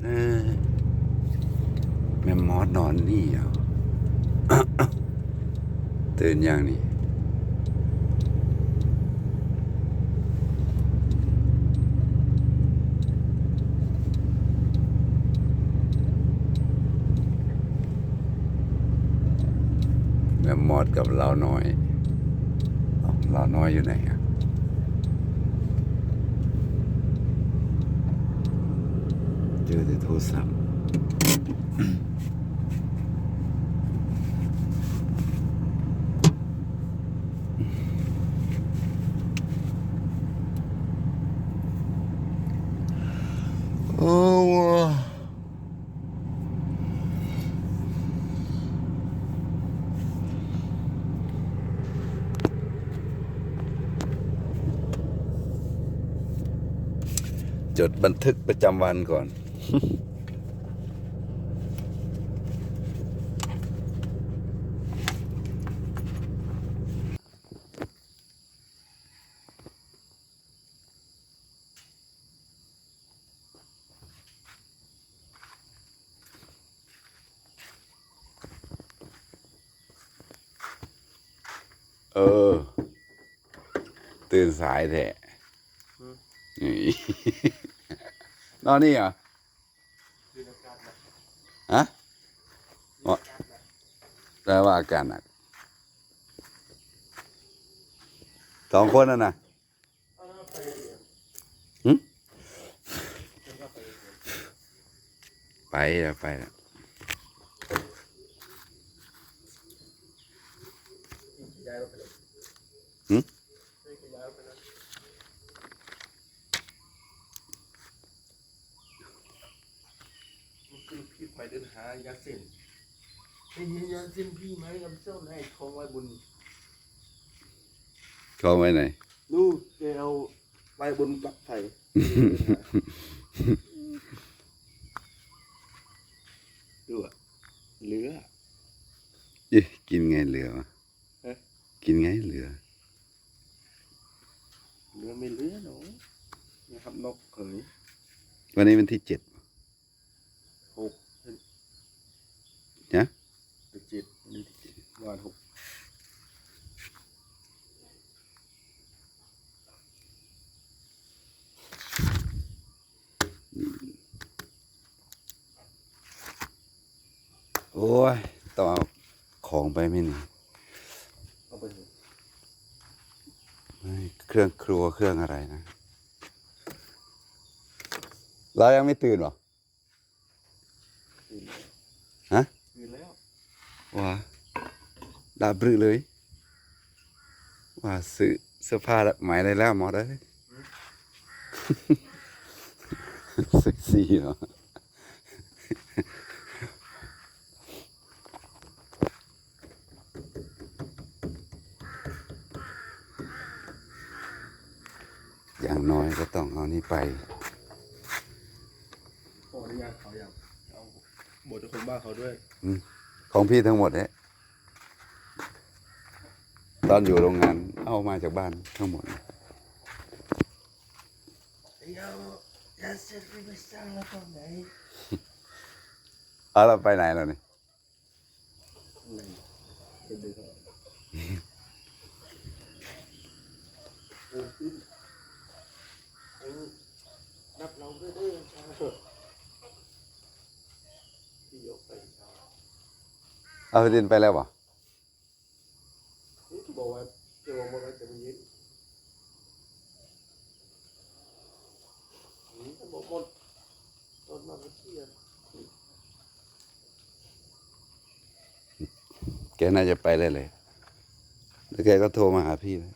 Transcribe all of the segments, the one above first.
แม่มอสนอนนี่เหรอตื่นยังนี่แม่มอดกับเราน้อยเอ้าเราน้อยอยู่ไหนอะ เจอแต่โทรศัพท์โอ้จดบันทึกประจำวันก่อน เออ ตื่นสายแท้นี่นอนนี่เหรอ ฮะอ๋อแปลว่าอาการหนักสองคนน่ะนะไปแล้วไปแล้วย้ายรถไปเลยหึไม่ได้ย้ายรถไปเลยมันคือพี่ไป เดินหายาเส้นไอ้ยาเส้นพี่ไหมกับเจ้าไหนของไว้บุญเขาไว้ไหนดูแกเอาไว้บนปลั๊กไฟดูอะเหลือเอ๊ะกินไงเหลือวะเอ๊ะกินไงเหลือเหลือไม่เหลือหนูนะครับนกเขยวันนี้วันที่เจ็ด หก นะ ที่เจ็ดวัน นี้ที่เจ็ดวันหกโอ้ยต้องเอาของไปไหมนี่เอาไปเถอะไม่เครื่องครัวเครื่องอะไรนะเรายังไม่ตื่นหรอตื่นแล้วฮะ ตื่นแล้วว่า ดาบรึเลย ว่าซื้อเสื้อผ้าใหม่ได้แล้วหมอได้ยเซ็กซี่เนาะอย่างน้อยก็ต้องเอานี่ไปขออนุญาตเขาอย่างเอาบทเจ้าของบ้านเขาด้วย ของพี่ทั้งหมดเนี่ย ตอนอยู่โรงงานเอามาจากบ้านทั้งหมดเดี๋ยวจะเสร็จไปสร้างแล้วตอนไหนเอาเราไปไหนแล้วนี่ไหนเป็นเดือนเออขึ้นเออรับเราด้วยด้วยชาเถอะเอาดินไปแล้วบ่ก็บอกว่าจะบอกว่าจะไปยึดนี่ก็บอกหมดตอนมาเมื่อกี้อะ แกน่าจะไปเลยเลย แล้วแกก็โทรมาหาพี่เลย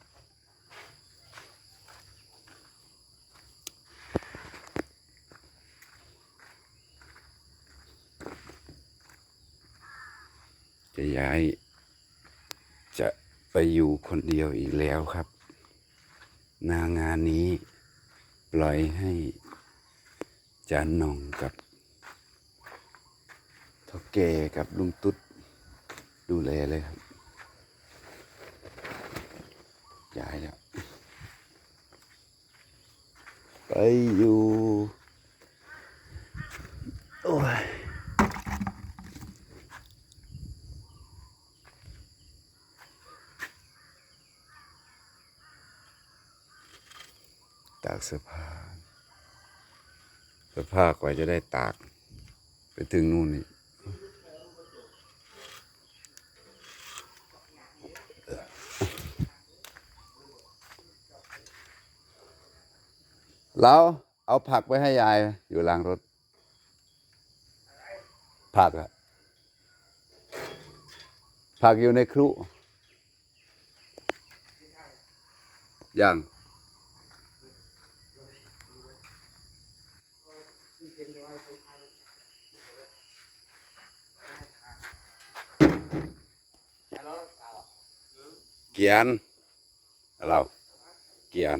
จะย้าย จะไปอยู่คนเดียวอีกแล้วครับ นางานนี้ ปล่อยให้จานนองกับท่าแก่กับลุงตุ๊ด ดูแลเลยครับย้ายแล้วไปอยู่โอ้ยตากเสื้อผ้าเสื้อผ้ากว่าจะได้ตาก ไปถึงนู่นนี่ เราเอาผักไปให้ยายอยู่หลังรถ ผักอะผักอยู่ในครุอยังเกียนเราเกียน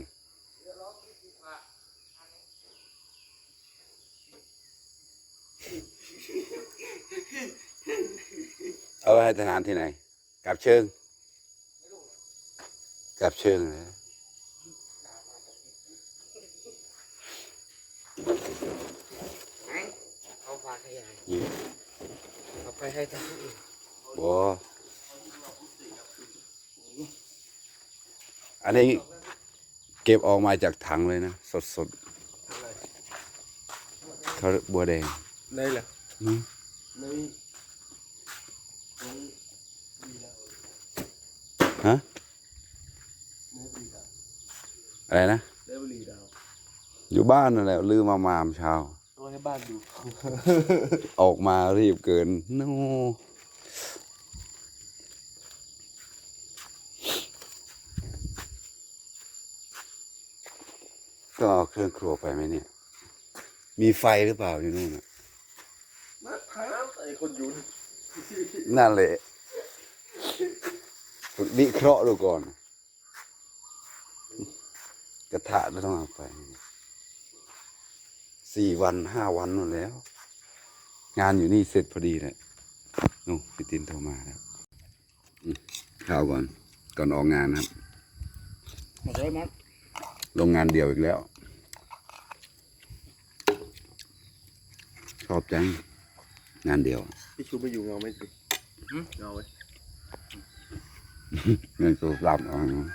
เอาไว้ให้ทหารที่ไหนกลับเชิงกลับเชิงเลยไหนเอาฝากให้ยายนี่เอาไปให้ท่านผู้อื่นบออันนี้เก็บออกมาจากถังเลยนะ สดสดๆเขาบัวแดงในเหรอ อืม ในในดีแล้ว ฮะในบุรีดาวอะไรนะในบุรีดาวอยู่บ้านนั่นแหละลืมมามามเช้าตัวให้บ้านดูออกมารีบเกินโนก็เอาเครื่องครัวไปไหมเนี่ย มีไฟหรือเปล่าอยู่นู่นน่ะมาถามไอ้คนอยุนนั่นแหละฝึก วิเคราะห์ดูก่อน กระทะไม่ต้องเอาไปสี่วันห้าวันนู่นแล้ว งานอยู่นี่เสร็จพอดีเลยนู่นพี่ตินโทรมาแล้วอืมข้าวก่อน ก่อนออกงานครับมาเลยมั้งลงงานเดียวอีกแล้ว ชอบจัง งานเดียว พี่ชูไม่อยู่เงาไหมสิเงาไหมเงิ นสูบลำเอาเนาะ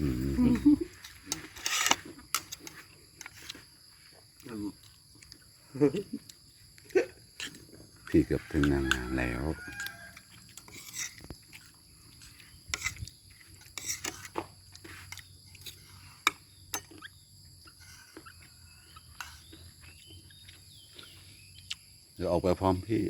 อืมพี่เกือบถึงงานงานแล้ว เดี๋ยวออกไปพร้อมพี่